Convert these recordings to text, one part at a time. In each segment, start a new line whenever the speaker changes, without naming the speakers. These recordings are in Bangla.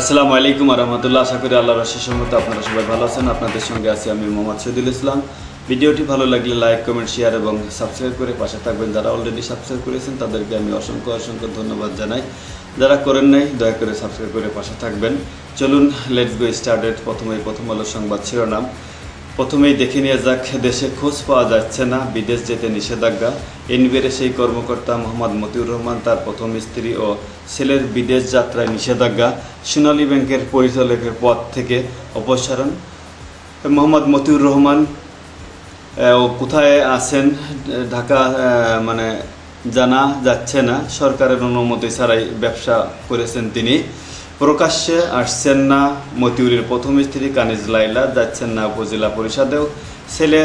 আসসালামু আলাইকুম রহমতুল্লাহ। আশা করি আল্লাহ রশি সম্মত আপনারা সবাই ভালো আছেন। আপনাদের সঙ্গে আছি আমি মোহাম্মদ শহীদুল ইসলাম। ভিডিওটি ভালো লাগলে লাইক, কমেন্ট, শেয়ার এবং সাবস্ক্রাইব করে পাশে থাকবেন। যারা অলরেডি সাবস্ক্রাইব করেছেন, তাদেরকে আমি অসংখ্য অসংখ্য ধন্যবাদ জানাই। যারা করেন নাই, দয়া করে সাবস্ক্রাইব করে পাশে থাকবেন। চলুন লেটস গো স্টার্টেড প্রথমেই প্রথম আলো সংবাদ শিরোনাম। প্রথমেই দেখে নিয়ে যাক, দেশে খোঁজ পাওয়া যাচ্ছে না, বিদেশ যেতে নিষেধাজ্ঞা। এনবিআর সেই কর্মকর্তা মোহাম্মদ মতিউর রহমান, তার প্রথম স্ত্রী ও ছেলের বিদেশ যাত্রায় নিষেধাজ্ঞা সোনালী ব্যাংকের পরিচালকের পদ থেকে অপসারণ। মোহাম্মদ মতিউর রহমান ও কোথায় আছেন? ঢাকা মানে জানা যাচ্ছে না। সরকারের অনুমতি ছাড়াই ব্যবসা করেছেন তিনি। প্রকাশ্যে আসছেন না মতিউরের প্রথম স্ত্রী কানিজ লাইলা যাচ্ছেন না উপজেলা পরিষদেও। ছেলে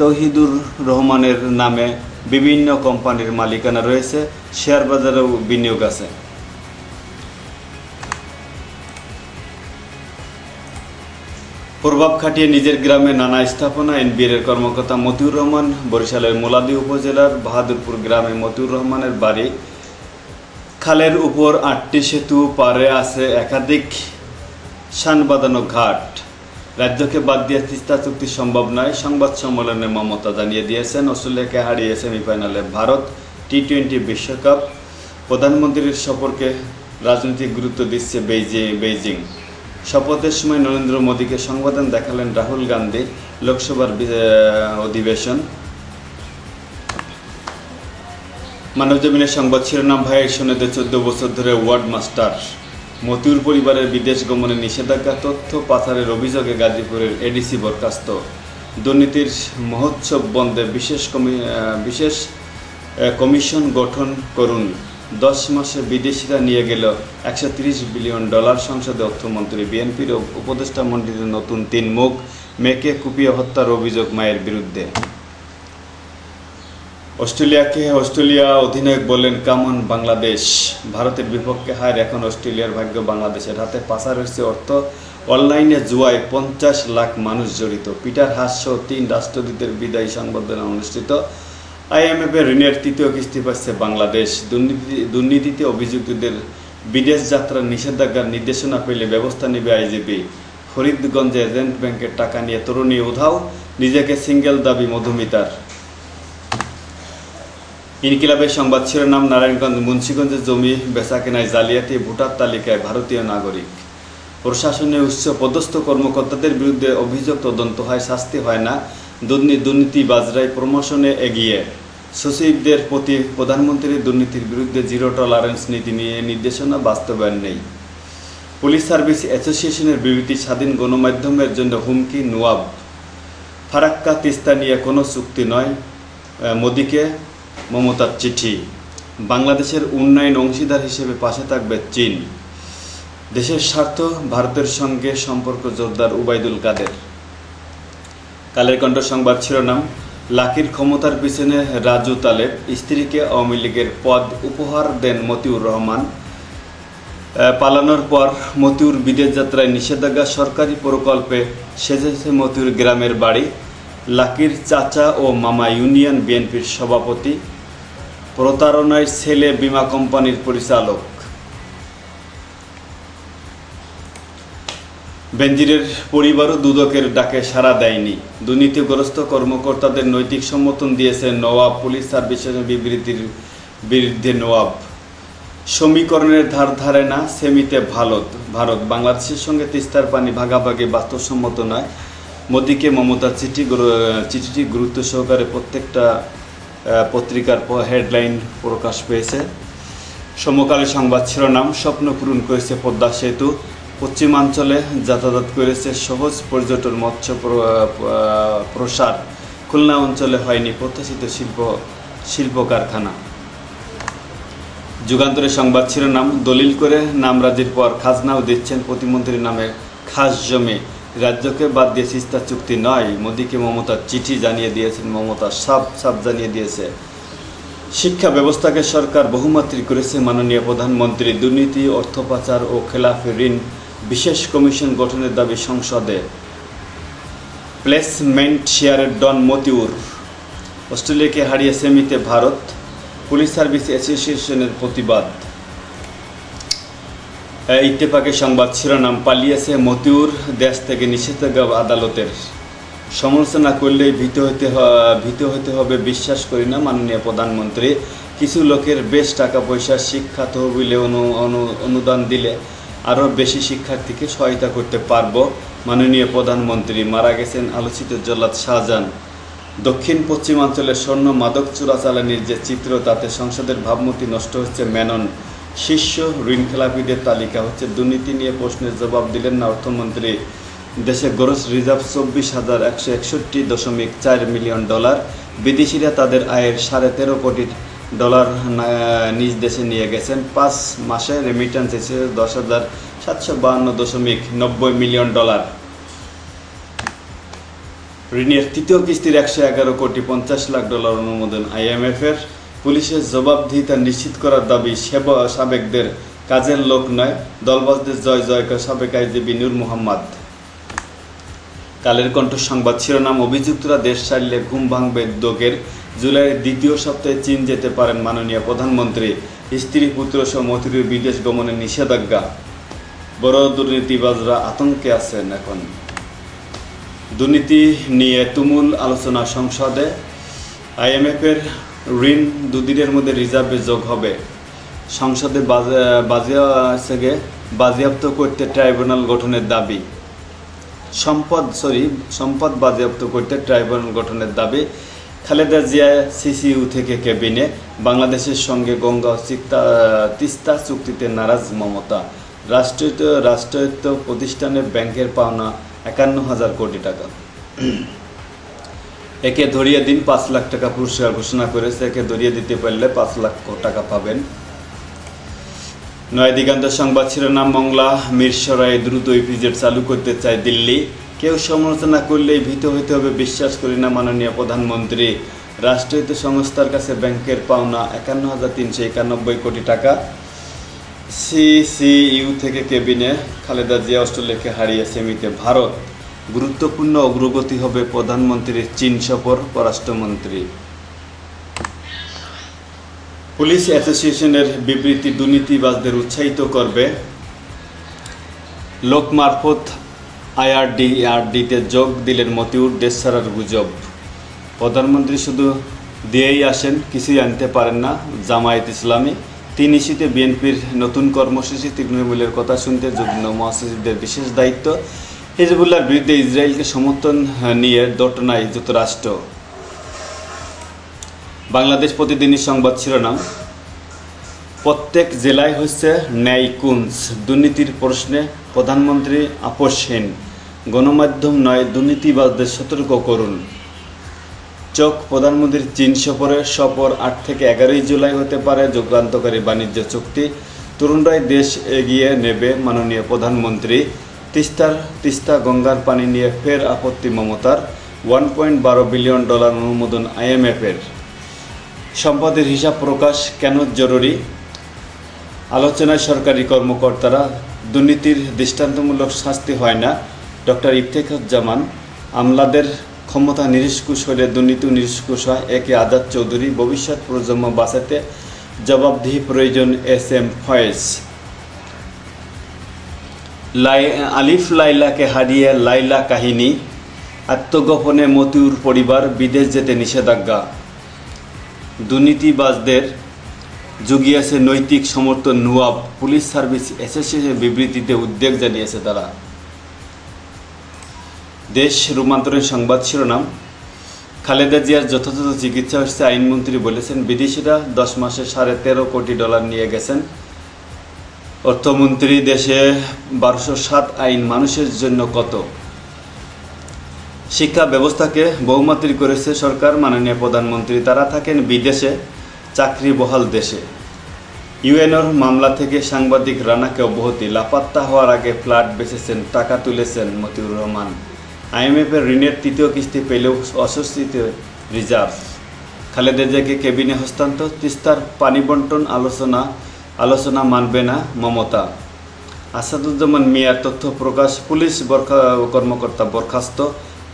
তৌহিদুর রহমানের নামে বিভিন্ন কোম্পানির মালিকানা রয়েছে, শেয়ার বাজারেও বিনিয়োগ আছে। প্রভাব খাটিয়ে নিজের গ্রামে নানা স্থাপনা, এনবিআর এর কর্মকর্তা মতিউর রহমান, বরিশালের মোলাদি উপজেলার বাহাদুরপুর গ্রামে মতিউর রহমানের বাড়ি। খালের উপর আটটি সেতু পারে আছে একাধিক শান বাঁধানো ঘাট। রাজ্যকে বাদ দিয়ে তিস্তা চুক্তি সম্ভব নয়। সংবাদ সম্মেলনে মমতা জানিয়ে দিয়েছেন, অস্ট্রেলিয়াকে হারিয়ে সেমিফাইনালে ভারত টি টোয়েন্টি বিশ্বকাপ। প্রধানমন্ত্রীর সফরকে রাজনৈতিক গুরুত্ব দিচ্ছে বেইজিং শপথের সময় নরেন্দ্র মোদীকে সংবাদন দেখালেন রাহুল গান্ধী লোকসভার অধিবেশন। মানবজমিনের সংবাদ শিরোনাম ভাইয়ের শোনেতে চোদ্দ বছর ধরে ওয়ার্ড মাস্টার। মতিউর পরিবারের বিদেশ গমনে নিষেধাজ্ঞা তথ্য পাচারের অভিযোগে গাজীপুরের এডিসি বরখাস্ত। দুর্নীতির মহোৎসব বন্ধে বিশেষ কমি বিশেষ কমিশন গঠন করুন। দশ মাসে বিদেশিরা নিয়ে গেল একশো তিরিশ বিলিয়ন ডলার সংসদে অর্থমন্ত্রী বিএনপির উপদেষ্টা মন্ডলীর নতুন তিন মুখ, মেয়েকে কুপিয়ে হত্যার অভিযোগ মায়ের বিরুদ্ধে। অস্ট্রেলিয়াকে অস্ট্রেলিয়া অধিনায়ক বললেন কামন বাংলাদেশ। ভারতের বিপক্ষে হার এখন অস্ট্রেলিয়ার ভাগ্য বাংলাদেশের হাতে। পাচার হয়েছে অর্থ, অনলাইনে জুয়ায় পঞ্চাশ লাখ মানুষ জড়িত। পিটার হাস সহ তিন রাষ্ট্রদূতের বিদায়ী সংবর্ধনা অনুষ্ঠিত। আইএমএফ এর ঋণের তৃতীয় কিস্তি পাচ্ছে বাংলাদেশ। দুর্নীতি, দুর্নীতিতে অভিযুক্তদের বিদেশ যাত্রার নিষেধাজ্ঞার নির্দেশনা পেলে ব্যবস্থা নেবে আইজিপি। ফরিদগঞ্জে এজেন্ট ব্যাংকের টাকা নিয়ে তরুণী উধাও। নিজেকে সিঙ্গেল দাবি মধুমিতার। ইনকিলাবের সংবাদ শিরোনাম, নারায়ণগঞ্জ মুন্সিগঞ্জের জমি বেচাকেনায় জালিয়াতি, ভোটার তালিকায় ভারতীয় নাগরিক। প্রশাসনের উচ্চ পদস্থ কর্মকর্তাদের বিরুদ্ধে অভিযোগ তদন্ত হয়, শাস্তি হয় না। দুর্নীতি দুর্নীতিবাজরাই প্রমোশনে এগিয়ে। সচিবদের প্রতি প্রধানমন্ত্রীর দুর্নীতির বিরুদ্ধে জিরো টলারেন্স নীতি নিয়ে নির্দেশনা বাস্তবায়ন নেই। পুলিশ সার্ভিস অ্যাসোসিয়েশনের বিবৃতি, স্বাধীন গণমাধ্যমের জন্য হুমকি, নোয়াব। ফারাক্কা, তিস্তা নিয়ে কোনো চুক্তি নয়। মোদিকে মমতার চিঠি। বাংলাদেশের উন্নয়ন অংশীদার হিসেবে পাশে থাকবে চীন। দেশের স্বার্থ ভারতের সঙ্গে সম্পর্ক জোরদার উবাইদুল কাদের। কালের কণ্ঠ সংবাদ শিরোনাম, লাকির ক্ষমতার পিছনে রাজু তালেব, স্ত্রীকে আওয়ামী লীগের পদ উপহার দেন মতিউর রহমান। পালানোর পর মতিউর বিদেশ যাত্রায় নিষেধাজ্ঞা সরকারি প্রকল্পে সেজেছে মতিউর গ্রামের বাড়ি। লাকির চাচা ও মামা ইউনিয়ন বিএনপির সভাপতি প্রতারণায় ছেলে বীমা কোম্পানির পরিচালক। বেনজিরের পরিবারও দুদকের ডাকে সাড়া দেয়নি। দুর্নীতিগ্রস্ত কর্মকর্তাদের নৈতিক সমর্থন দিয়েছে নওয়াব পুলিশ সার্ভিসের বিবৃতির বিরুদ্ধে নওয়াব। সমীকরণের ধার ধারে না, সেমিতে ভারত। ভারত বাংলাদেশের সঙ্গে তিস্তার পানি ভাগাভাগি বাস্তবসম্মত নয়। মোদীকে মমতার চিঠি চিঠিটি গুরুত্ব সহকারে প্রত্যেকটা পত্রিকার হেডলাইন প্রকাশ পেয়েছে। সমকালে সংবাদ শিরোনাম, স্বপ্ন পূরণ করেছে পদ্মা সেতু। পশ্চিমাঞ্চলে যাতায়াত করেছে সহজ পর্যটন মৎস্য প্রসার। খুলনা অঞ্চলে হয়নি প্রত্যাশিত শিল্প শিল্প কারখানা। যুগান্তরের সংবাদ শিরোনাম, দলিল করে নামরাজির পর খাজনাও দিচ্ছেন প্রতিমন্ত্রীর নামে খাস জমি। রাজ্যকে বাদ দিয়ে সিস্তা চুক্তি নয় মোদীকে মমতার চিঠি জানিয়ে দিয়েছেন, মমতা সাপ সাপ জানিয়ে দিয়েছে। শিক্ষা ব্যবস্থাকে সরকার বহুমাত্রিক করেছে। মাননীয় প্রধানমন্ত্রী দুর্নীতি, অর্থ পাচার ও খেলাফি ঋণ বিশেষ কমিশন গঠনের দাবি সংসদে। প্লেসমেন্ট শেয়ারের ডন মতিউর। অস্ট্রেলিয়াকে হারিয়ে সেমিতে ভারত। পুলিশ সার্ভিস অ্যাসোসিয়েশনের প্রতিবাদ। ইত্তেফাকের সংবাদ শিরোনাম পালিয়েছে মতিউর দেশ থেকে নিষেধাজ্ঞা আদালতের। সমালোচনা করলেই ভীত হতে ভীত হতে হবে, বিশ্বাস করি না, মাননীয় প্রধানমন্ত্রী। কিছু লোকের বেশ টাকা পয়সা শিক্ষা তহবিলে অনু, অনু- অনুদান দিলে আরও বেশি শিক্ষার্থীকে সহায়তা করতে পারব, মাননীয় প্রধানমন্ত্রী। মারা গেছেন আলোচিত জল্লাদ শাহজাহান। দক্ষিণ পশ্চিমাঞ্চলের স্বর্ণ মাদক চোরাচালানির যে চিত্র, তাতে সংসদের ভাবমূর্তি নষ্ট হচ্ছে মেনন। শীর্ষ ঋণ খেলাপিদের তালিকা হচ্ছে, দুর্নীতি নিয়ে প্রশ্নের জবাব দিলেন না অর্থমন্ত্রী। দেশে গ্রোস রিজার্ভ চব্বিশ হাজার একশো একষট্টি দশমিক চার মিলিয়ন ডলার। বিদেশিরা তাদের আয়ের সাড়ে তেরো কোটি ডলার নিজ দেশে নিয়ে গেছেন। পাঁচ মাসে রেমিটেন্স এসেছে দশ হাজার সাতশো বাহান্ন দশমিক নব্বই মিলিয়ন ডলার। ঋণের তৃতীয় কিস্তির একশো এগারো কোটি পঞ্চাশ লাখ ডলার অনুমোদন আইএমএফের। পুলিশের জবাবদিহিতা নিশ্চিত করার দাবি সেবা সাবেকদের। কাজের লোক নয় দলবাজদের জয় জয়কার সাবেক আইজিবি নূর মোহাম্মদ। কালের কণ্ঠ সংবাদ শিরোনাম, অভিযুক্তরা দেশ ছাড়লে ঘুম ভাঙবে উদ্যোগের জুলাইয়ের দ্বিতীয় সপ্তাহে চীন যেতে পারেন মাননীয় প্রধানমন্ত্রী। স্ত্রী, পুত্র সহ মতিউরের বিদেশ গমনের নিষেধাজ্ঞা। বড় দুর্নীতিবাজরা আতঙ্কে আছেন এখন। দুর্নীতি নিয়ে তুমুল আলোচনা সংসদে। আইএমএফের ঋণ দুদিনের মধ্যে রিজার্ভে যোগ হবে। সংসদে বাজে- বাজেয়াগে বাজেয়াপ্ত করতে ট্রাইব্যুনাল গঠনের দাবি। সম্পদ সরি সম্পদ বাজেয়াপ্ত করতে ট্রাইব্যুনাল গঠনের দাবি। খালেদা জিয়া সিসিইউ থেকে কেবিনে বাংলাদেশের সঙ্গে গঙ্গা চিত্তা তিস্তা চুক্তিতে নারাজ মমতা। রাষ্ট্রীয় রাষ্ট্রায়ত্ত প্রতিষ্ঠানের ব্যাংকের পাওনা একান্ন হাজার কোটি টাকা। একে ধরিয়ে দিন পাঁচ লাখ টাকা পুরস্কার ঘোষণা করেছে। একে ধরিয়ে দিতে পারলে পাঁচ লাখ টাকা পাবেন। নয় দিগান্ত সংবাদ শিরোনাম মংলা মিরসরাই দ্রুত ইপিজেড চালু করতে চায় দিল্লি। কেউ সমালোচনা করলেই ভীত হইতে হবে, বিশ্বাস করি না মাননীয় প্রধানমন্ত্রী। রাষ্ট্রায়ত্ত সংস্থার কাছে ব্যাংকের পাওনা একান্ন হাজার তিনশো একানব্বই কোটি টাকা। সিসিইউ থেকে কেবিনে খালেদা জিয়া অস্ট্রেলিয়াকে হারিয়ে সেমিতে ভারত। গুরুত্বপূর্ণ অগ্রগতি হবে প্রধানমন্ত্রীর চীন সফর, পররাষ্ট্রমন্ত্রী। পুলিশ অ্যাসোসিয়েশনের বিবৃতি দুর্নীতিবাজদের উৎসাহিত করবে। লোক মারফত আইআরডি আরডিতে যোগ দিলেন মতিউর দেশ ছাড়ার গুজব। প্রধানমন্ত্রী শুধু দিয়েই আসেন, কিছুই আনতে পারেন না, জামায়াত ইসলামী। তিন ইস্যুতে বিএনপির নতুন কর্মসূচি, তৃণমূলের কথা শুনতে যুগ্ম মহাসচিবদের বিশেষ দায়িত্ব। হিজবুল্লাহর বিরুদ্ধে ইসরায়েলকে সমর্থন নিয়ে দটনায় যুক্তরাষ্ট্র। বাংলাদেশ প্রতিদিনই সংবাদ শিরোনাম, প্রত্যেক জেলায় হচ্ছে ন্যায় কুঞ্জ। দুর্নীতির প্রশ্নে প্রধানমন্ত্রী আপোষহীন গণমাধ্যম নয়, দুর্নীতিবাজদের সতর্ক করুন। চোখ প্রধানমন্ত্রীর চীন সফরে সফর আট থেকে এগারোই জুলাই হতে পারে যুগান্তকারী বাণিজ্য চুক্তি। তরুণরাই দেশ এগিয়ে নেবে মাননীয় প্রধানমন্ত্রী তিস্তার, তিস্তা গঙ্গার পানি নিয়ে ফের আপত্তি মমতার। ওয়ান পয়েন্ট বারো বিলিয়ন ডলার অনুমোদন আইএমএফের সম্পদের হিসাব প্রকাশ কেন জরুরি? আলোচনায় সরকারি কর্মকর্তারা, দুর্নীতির দৃষ্টান্তমূলক শাস্তি হয় না। ডক্টর ইফতেখাজ্জামান আমলাদের ক্ষমতা নিরস্কুশ হলে দুর্নীতি নিরস্কুশ হয় একে আজাদ চৌধুরী, ভবিষ্যৎ প্রজন্ম বাঁচাতে জবাবদিহি প্রয়োজন এস এম ফয়েজ। লাই, আলিফ লাইলাকে হারিয়ে লাইলা কাহিনী, আত্মগোপনে মতিউর পরিবার বিদেশ যেতে নিষেধাজ্ঞা। দুর্নীতিবাজদের জুগিয়েছে নৈতিক সমর্থন নুয়াব, পুলিশ সার্ভিস অ্যাসোসিয়েশনের বিবৃতিতে উদ্বেগ জানিয়েছে তারা। দেশ রূপান্তরের সংবাদ শিরোনাম, খালেদা জিয়ার যথাযথ চিকিৎসা হচ্ছে আইনমন্ত্রী বলেছেন, বিদেশিরা দশ মাসে সাড়ে তেরো কোটি ডলার নিয়ে গেছেন। অর্থমন্ত্রী দেশে বারোশো সাত আইন মানুষের জন্য কত? শিক্ষা ব্যবস্থাকে বহুমাত্রিক করেছে সরকার, মাননীয় প্রধানমন্ত্রী। তারা থাকেন বিদেশে, চাকরি বহাল দেশে। ইউএনওর মামলা থেকে সাংবাদিক রানাকে অব্যাহতি। লাপাত্তা হওয়ার আগে ফ্ল্যাট বেচেছেন, টাকা তুলেছেন মতিউর রহমান। আইএমএফের ঋণের তৃতীয় কিস্তি পেলেও অস্বস্তিতে রিজার্ভ। খালেদা জিয়াকে কেবিনে হস্তান্তর, তিস্তার পানি বন্টন আলোচনা আলোচনা মানবে না মমতা। আসাদুজ্জামান মিয়ার তথ্য প্রকাশ, পুলিশ বরখা, কর্মকর্তা বরখাস্ত,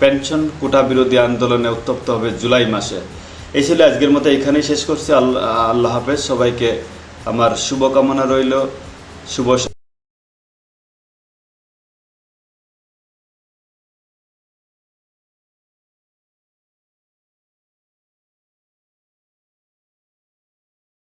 পেনশন কোটা বিরোধী আন্দোলনে উত্তপ্ত হবে জুলাই মাসে। এই ছিল আজকের মতো, এখানেই শেষ করছি। আল্লাহ হাফেজ, সবাইকে আমার শুভকামনা রইল। শুভ